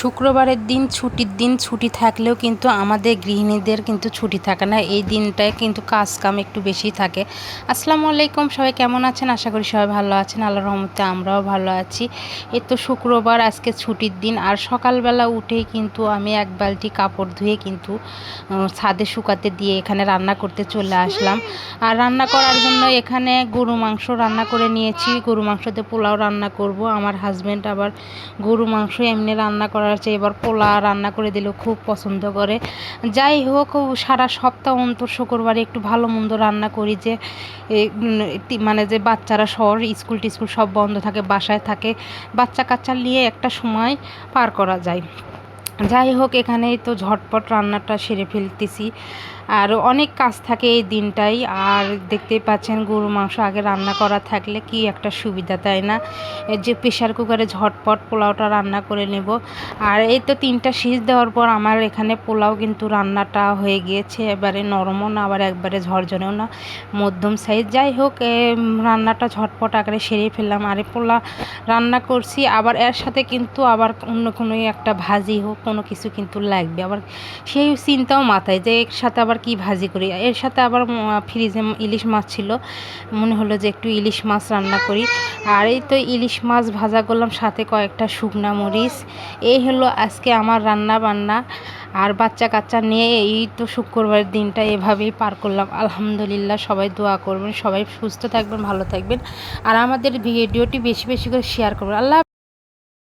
শুক্রবারের দিন ছুটির দিন ছুটি থাকলেও কিন্তু আমাদের গৃহিণীদের কিন্তু ছুটি থাকে না। এই দিনটায় কিন্তু কাজ কাম একটু বেশি থাকে। আসসালামু আলাইকুম, সবাই কেমন আছেন? আশা করি সবাই ভালো আছেন। আল্লাহ রহমতে আমরাও ভালো আছি। এ তো শুক্রবার, আজকে ছুটির দিন। আর সকালবেলা উঠেই কিন্তু আমি এক বালতি কাপড় ধুয়ে কিন্তু ছাদে শুকাতে দিয়ে এখানে রান্না করতে চলে আসলাম। আর রান্না করার জন্য এখানে গরু মাংস রান্না করে নিয়েছি। গরু মাংসতে পোলাও রান্না করব। আমার হাজব্যান্ড আবার গরু মাংস এমনি রান্না করার চেয়ে এবার পোলা রান্না করে দিলেও খুব পছন্দ করে। যাই হোক, সারা সপ্তাহ অন্তর শুক্রবারে একটু ভালো মন্দ রান্না করি যে মানে যে বাচ্চারা শহর, স্কুল টিস্কুল সব বন্ধ থাকে, বাসায় থাকে বাচ্চা কাচ্চা নিয়ে একটা সময় পার করা যায়। যাই হোক এখানেই তো ঝটপট রান্নাটা সেরে ফেলতেছি। আর অনেক কাজ থাকে এই দিনটাই। আর দেখতেই পাচ্ছেন, গরু মাংস আগে রান্না করা থাকলে কি একটা সুবিধা, তাই না? যে প্রেশার কুকারে ঝটপট পোলাওটা রান্না করে নেব। আর এই তো তিনটা সিজ দেওয়ার পর আমার এখানে পোলাও কিন্তু রান্নাটা হয়ে গিয়েছে। এবারে নরমও না, আবার একবারে ঝরঝরেও না। মধ্যম সাইজ। যাই হোক রান্নাটা ঝটপট আকারে সেরে ফেললাম। আর পোলা, রান্না করছি। আবার এর সাথে কিন্তু আবার অন্য কোনো একটা ভাজি হোক কোনো কিছু কিন্তু লাগবে। আবার সেই চিন্তাও মাথায় যে এর সাথে আবার কি ভাজি করি। এর সাথে আবার ফ্রিজে ইলিশ মাছ ছিল। মনে হলো যে একটু ইলিশ মাছ রান্না করি। আর এই তো ইলিশ মাছ ভাজা করলাম, সাথে কয়েকটা শুকনা মরিচ। এই হলো আজকে আমার রান্না বান্না। আর বাচ্চা কাচ্চা নিয়ে এই তো শুক্রবার দিনটা এভাবেই পার করলাম। আলহামদুলিল্লাহ সবাই দোয়া করবেন, সবাই সুস্থ থাকবেন, ভালো থাকবেন। আর আমাদের ভিডিওটি বেশি বেশি করে শেয়ার করবেন। আল্লাহ